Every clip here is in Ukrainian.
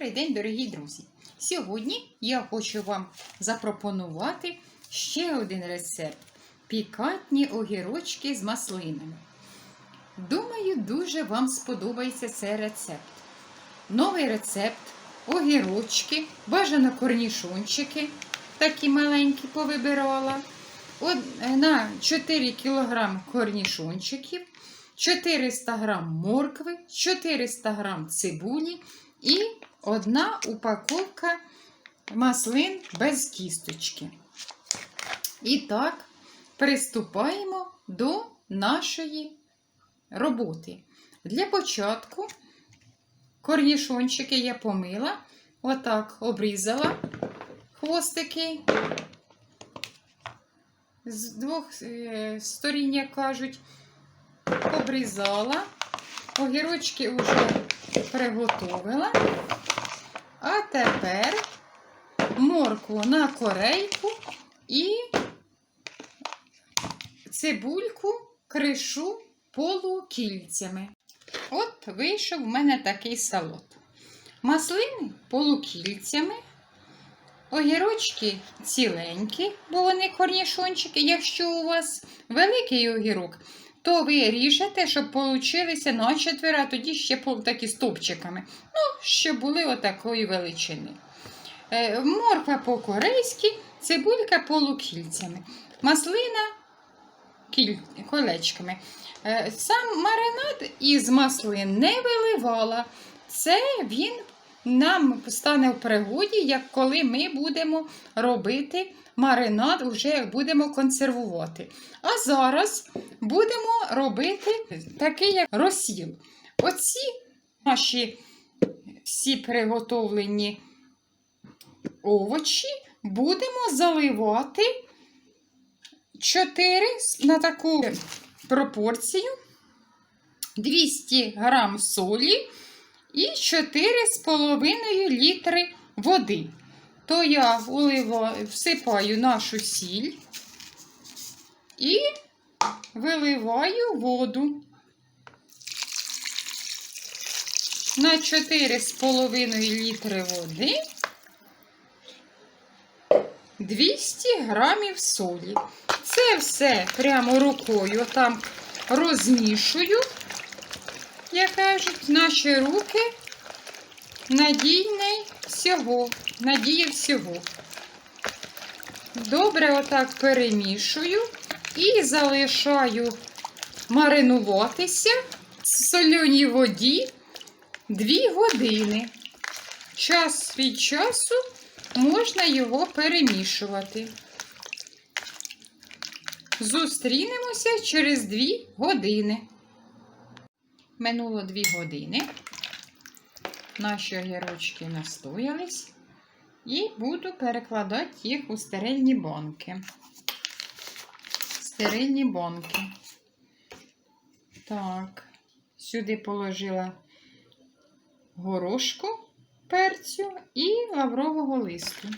Добрий день, дорогі друзі! Сьогодні я хочу вам запропонувати ще один рецепт пікантні огірочки з маслинами. Думаю, дуже вам сподобається цей рецепт. Новий рецепт, огірочки, бажано корнішончики, такі маленькі повибирала. Од- На 4 кг корнішончиків, 400 г моркви, 400 г цибулі і одна упаковка маслин без кісточки. І так, приступаємо до нашої роботи. Для початку корнішончики я помила, отак обрізала хвостики з двох е, сторін, як кажуть, обрізала. Огірочки вже приготовила. А тепер моркву на корейку і цибульку кришу полукільцями. От вийшов в мене такий салат. Маслини полукільцями, огірочки ціленькі, бо вони корнішончики. Якщо у вас великий огірок, то ви ріжете, щоб получилися на четверо, а тоді ще такі стовпчиками. Ну, щоб були отакої величини. Е, Морква по-корейськи, цибулька полукільцями. Маслина кіль... колечками. Е, Сам маринад із маслин не виливала. Це він нам стане в пригоді, як коли ми будемо робити маринад, вже будемо консервувати. А зараз будемо робити такий як розсіл. Оці наші всі приготовлені овочі будемо заливати 4 на таку пропорцію 200 грам солі і 4,5 літри води. То я вливаю, всипаю нашу сіль і виливаю воду на 4,5 літри води 200 грамів солі. Це все прямо рукою там розмішую, як кажуть, наші руки надійний всього, надія всього. Добре отак перемішую і залишаю маринуватися в соленій воді 2 години. Час від часу можна його перемішувати. Зустрінемося через 2 години. Минуло 2 години. Наші огірочки настоялись. І буду перекладати їх у стерильні банки. Стерильні банки. Так, сюди положила горошку перцю і лаврового листу.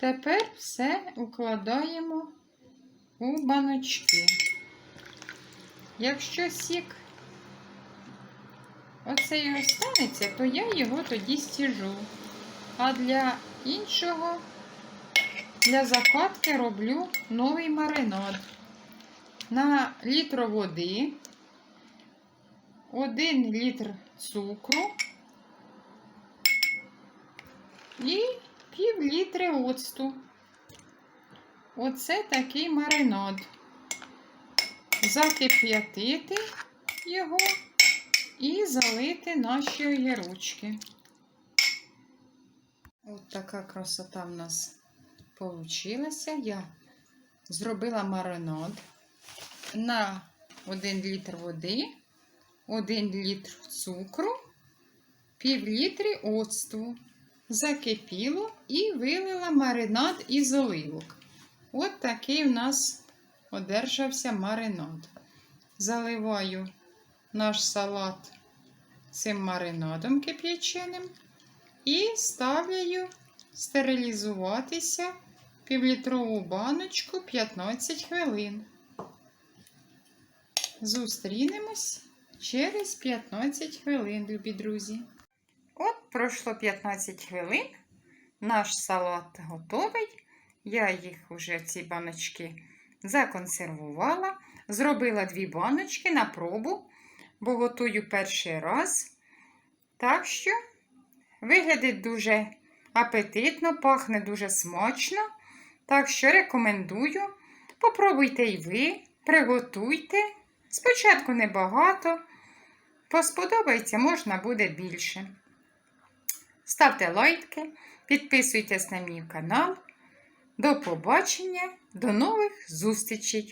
Тепер все укладаємо у баночки. Якщо сік оцей останеться, то я його тоді стіжу. А для іншого, для закатки роблю новий маринад. На літр води, 1 літр цукру і пів літри оцту. Оце такий маринад. Закип'ятити його і залити наші огірочки. От така красота в нас получилася. Я зробила маринад на 1 літр води, 1 літр цукру, пів літри оцту. Закипіло і вилила маринад із оливок. От такий у нас одержався маринад. Заливаю наш салат цим маринадом кип'яченим і ставлю стерилізуватися півлітрову баночку 15 хвилин. Зустрінемось через 15 хвилин, любі друзі. От пройшло 15 хвилин. Наш салат готовий. Я їх уже ці баночки законсервувала. Зробила дві баночки на пробу, бо готую перший раз. Так що виглядить дуже апетитно, пахне дуже смачно. Так що рекомендую. Попробуйте і ви, приготуйте. Спочатку небагато. Посподобається, можна буде більше. Ставте лайки, підписуйтесь на мій канал. До побачення, до нових зустрічей!